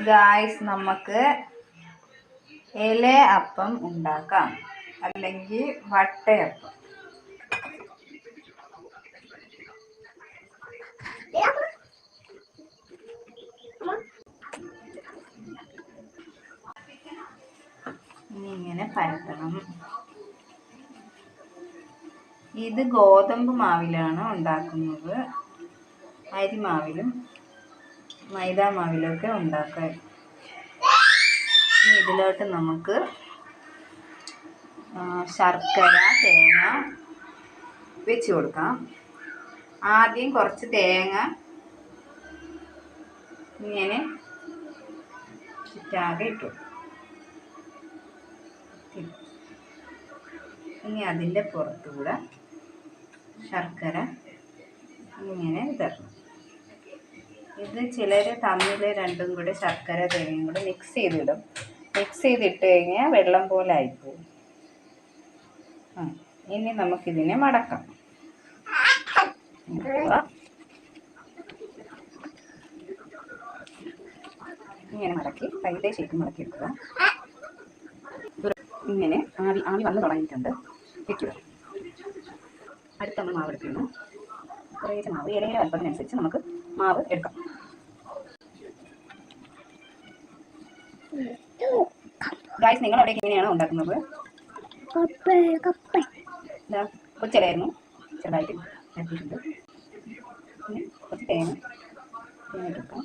Guys നമുക്ക് ഇല അപ്പം ഉണ്ടാക്കാം. അല്ലെങ്കിൽ വട്ടയപ്പം. ഇനി ഇങ്ങനെ പരത്തണം. ഇത് ഗോതമ്പ് മാവിലാണ് ഉണ്ടാക്കുന്നത്. അരിമാവിലും മൈദാ മാവിലൊക്കെ ഉണ്ടാക്കാൻ. ഇനി ഇതിലോട്ട് നമുക്ക് ശർക്കര തേങ്ങ വെച്ച് കൊടുക്കാം. ആദ്യം കുറച്ച് തേങ്ങ ഇങ്ങനെ ചുറ്റാകെ ഇട്ടു. ഇനി അതിന്റെ പുറത്തുകൂടെ ശർക്കര ഇങ്ങനെ ഇതരണം. ഇത് ചിലർ തമ്മിൽ രണ്ടും കൂടി ശർക്കര തേങ്ങയും കൂടി മിക്സ് ചെയ്തിടും. മിക്സ് ചെയ്തിട്ട് കഴിഞ്ഞാൽ വെള്ളം പോലെ ആയിപ്പോവും. ഇനി നമുക്കിതിനെ മടക്കാം. ഇങ്ങനെ മടക്കി കൈതേ ശരിക്കും മടക്കി എടുക്കുക. ഇങ്ങനെ ആവി ആവി വന്ന് തുടങ്ങിയിട്ടുണ്ട്. വെക്കുക. അടുത്ത നമ്മൾ മാവ് എടുക്കുന്നു. കുറേശ്ശെ മാവ് ഏതെങ്കിലും വലുപ്പത്തിനനുസരിച്ച് നമുക്ക് മാവ് എടുക്കാം. ഗായ്സ് നിങ്ങൾ അവിടെ എങ്ങനെയാണ് ഉണ്ടാക്കുന്നത്? കൊച്ചിലായിരുന്നു ചെറുതായിട്ട് ഇറക്കിയിട്ടുണ്ട് പിന്നെ കുറച്ച് തേങ്ങ തേങ്ങ എടുക്കാം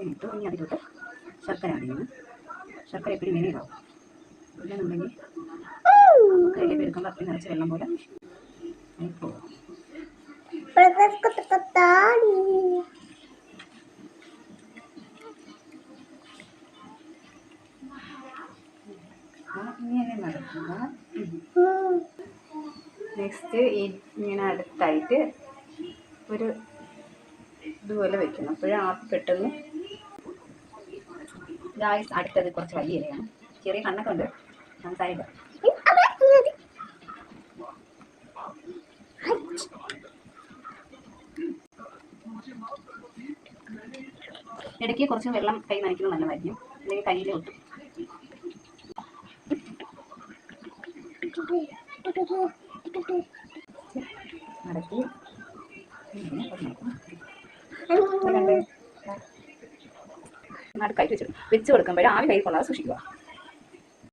എന്നിട്ട് ഇനി അതിലോട്ട് ശർക്കര അടിക്കണം ശർക്കര എപ്പോഴും ഇങ്ങനെ ഇടാവും ഇല്ലെന്നുണ്ടെങ്കിൽ കയ്യിൽ എടുക്കുമ്പോൾ അപ്പം നിറച്ച് വെള്ളം പോലെ ഇങ്ങനെ നടക്കുക. നെക്സ്റ്റ് ഈ ഇങ്ങനെ അടുത്തായിട്ട് ഒരു ഇതുപോലെ വെക്കണം. അപ്പോഴും ആ പെട്ടെന്ന് ഗായ്സ് അടുത്തത് കുറച്ച് വലിയ ഇലയാണ്. ചെറിയ കണ്ണൊക്കെ ഉണ്ട്. സംസാരിക്കാം. ഇടയ്ക്ക് കുറച്ച് വെള്ളം കൈ നനയ്ക്കുന്നത് നല്ലതായിരിക്കും. അല്ലെങ്കിൽ കയ്യിൽ ഒട്ടും. മടക്കി. നടുക്കായിട്ട് വെച്ചു വെച്ച് കൊടുക്കുമ്പോഴേ ആവി കൈ കൊള്ളാതെ സൂക്ഷിക്കുക.